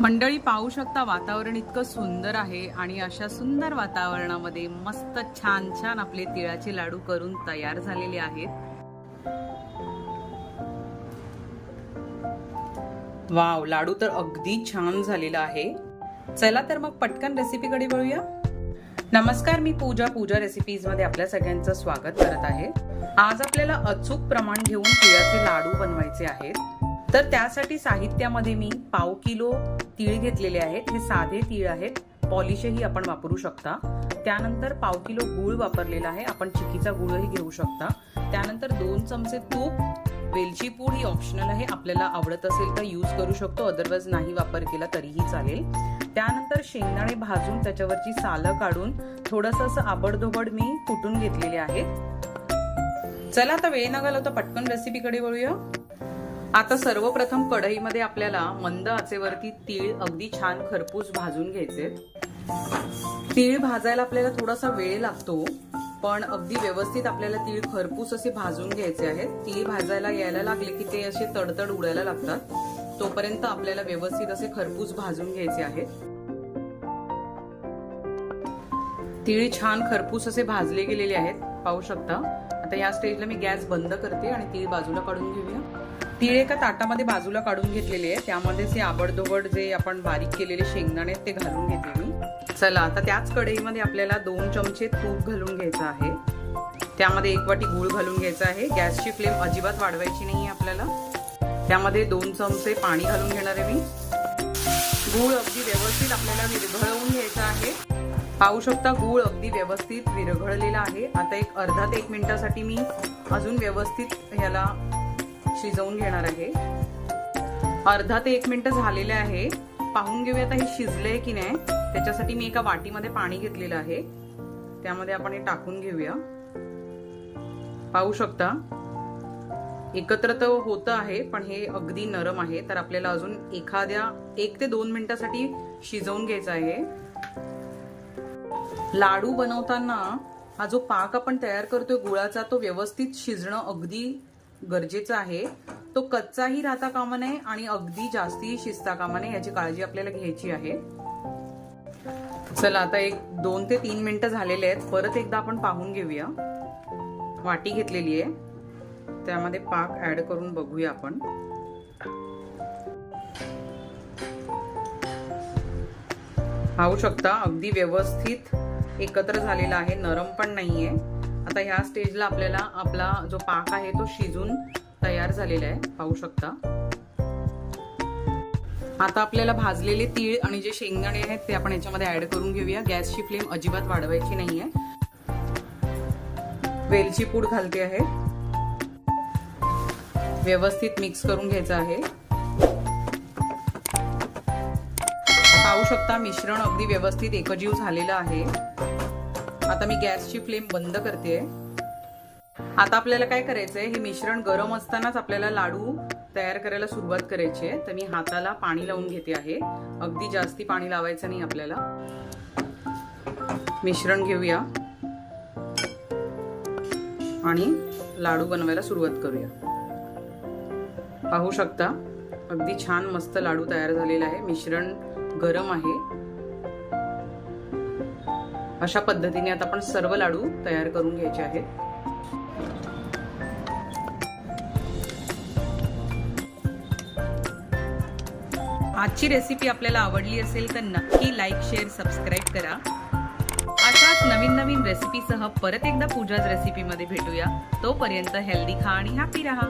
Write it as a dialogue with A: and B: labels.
A: मंडळी पाहू शकता वातावरण इतकं सुंदर आहे आणि अशा सुंदर वातावरणामध्ये मस्त छान छान आपले तिळाचे लाडू करून तयार झालेले आहेत. वाव लाडू तर अगदी छान झालेला आहे. चला तर मग पटकन रेसिपीकडे वळूया. नमस्कार मी पूजा पूजा रेसिपीजमध्ये आपल्या सगळ्यांचं स्वागत करत आहे. आज आपल्याला अचूक प्रमाण घेऊन तिळाचे लाडू बनवायचे आहेत. तर त्यासाठी साहित्यामध्ये मी पाव किलो तीळ घेतलेले आहेत. हे साधे तीळ आहेत. पॉलिशही आपण वापरू शकता. त्यानंतर पाव किलो गूळ वापरलेला आहे. आपण चिकीचा गुळही घेऊ शकता. त्यानंतर दोन चमचे तूप. वेलची पूड ही ऑप्शनल आहे. आपल्याला आवडत असेल तर यूज करू शकतो. अदरवाइज नाही वापर केला तरीही चालेल. त्यानंतर शेंगदाणे भाजून त्याच्यावरची सालं काढून थोडस असं आबडधोबड मी कुटून घेतलेले आहेत. चला आता वेळ न घालवता पटकन रेसिपीकडे वळूया. आता सर्वप्रथम कढईमध्ये आपल्याला मंद आचेवरती तीळ अगदी छान खरपूस भाजून घ्यायचे. तीळ भाजायला आपल्याला थोडासा वेळ लागतो पण अगदी व्यवस्थित आपल्याला तीळ खरपूस असे भाजून घ्यायचे आहेत. तीळ भाजायला यायला लागले की ते असे तडतड उडायला लागतात. तोपर्यंत आपल्याला व्यवस्थित असे खरपूस भाजून घ्यायचे आहेत. तीळ छान खरपूस असे भाजले गेलेले आहेत. पाहू शकता. आता या स्टेजला मी गॅस बंद करते आणि तीळ बाजूला काढून घेऊया. तीळ एका ताटामध्ये बाजूला काढून घेतलेले आहे. त्यामध्ये जे आबडधोबड जे आपण बारीक केलेले शेंगदाणे आहेत ते घालून घेते मी. चला आता त्याच कढईमध्ये आपल्याला दोन चमचे तूप घालून घ्यायचं आहे. त्यामध्ये एक वाटी गूळ घालून घ्यायचं आहे. गॅसची फ्लेम अजिबात वाढवायची नाही आपल्याला. त्यामध्ये दोन चमचे पाणी घालून घेणार आहे मी. गूळ अगदी व्यवस्थित आपल्याला विरघळवून घ्यायचा आहे. पाहू शकता गूळ अगदी व्यवस्थित विरघळलेला आहे. आता एक अर्धा ते एक मिनिटासाठी मी अजून व्यवस्थित ह्याला शिजवून घेणार आहे. अर्धा ते एक मिनिट झालेले आहे. पाहून घेऊया आता हे शिजले की नाही. त्याच्यासाठी मी एका वाटीमध्ये पाणी घेतलेलं आहे. त्यामध्ये आपण हे टाकून घेऊया. पाहू शकता? एकत्र तर होतं आहे पण हे अगदी नरम आहे. तर आपल्याला अजून एखाद्या एक ते दोन मिनिटासाठी शिजवून घ्यायचं आहे. लाडू बनवताना हा जो पाक आपण तयार करतोय गुळाचा तो व्यवस्थित शिजणं अगदी गरजेचं आहे. तो कच्चाही राहता कामा नये आणि अगदी जास्तीही शिजता कामा नये याची काळजी आपल्याला घ्यायची आहे. चला आता एक दोन ते तीन मिनिटं झालेले आहेत. परत एकदा आपण पाहून घेऊया. वाटी घेतलेली आहे. त्यामध्ये पाक ऍड करून बघूया आपण. पाहू शकता अगदी व्यवस्थित एकत्र झालेला आहे. नरम पण नाहीये. आता ह्या स्टेजला आपल्याला आपला जो पाक आहे तो शिजून तयार झालेला आहे. पाहू शकता. आता आपल्याला भाजलेले तीळ आणि जे शेंगदाणे आहेत ते आपण याच्यामध्ये ऍड करून घेऊया. गॅसची फ्लेम अजिबात वाढवायची नाहीये. वेलची पूड घालते आहे. व्यवस्थित मिक्स करून घ्यायचं आहे. पाहू शकता मिश्रण अगदी व्यवस्थित एकजीव झालेलं आहे. आता मी गॅसची फ्लेम बंद करते आता आपल्याला काय करायचंय हे मिश्रण गरम असतानाच आपल्याला लाडू तयार करायला सुरुवात करायची आहे. तर मी हाताला पाणी लावून घेते आहे. अगदी जास्ती पाणी लावायचं नाही आपल्याला. मिश्रण घेऊया. आणि लाडू बनवायला सुरुवात करूया. पाहू शकता अगदी छान मस्त लाडू तयार झालेला आहे. मिश्रण गरम आहे. अशा पद्धतीने आता आपण सर्व लाडू तयार करून घ्यायचे आहेत. आजची रेसिपी आपल्याला आवडली असेल तर नक्की लाईक शेअर सबस्क्राईब करा. अशाच नवीन नवीन रेसिपीसह परत एकदा पूजाच रेसिपीमध्ये भेटूया. तोपर्यंत हेल्दी खा आणि हॅपी राहा.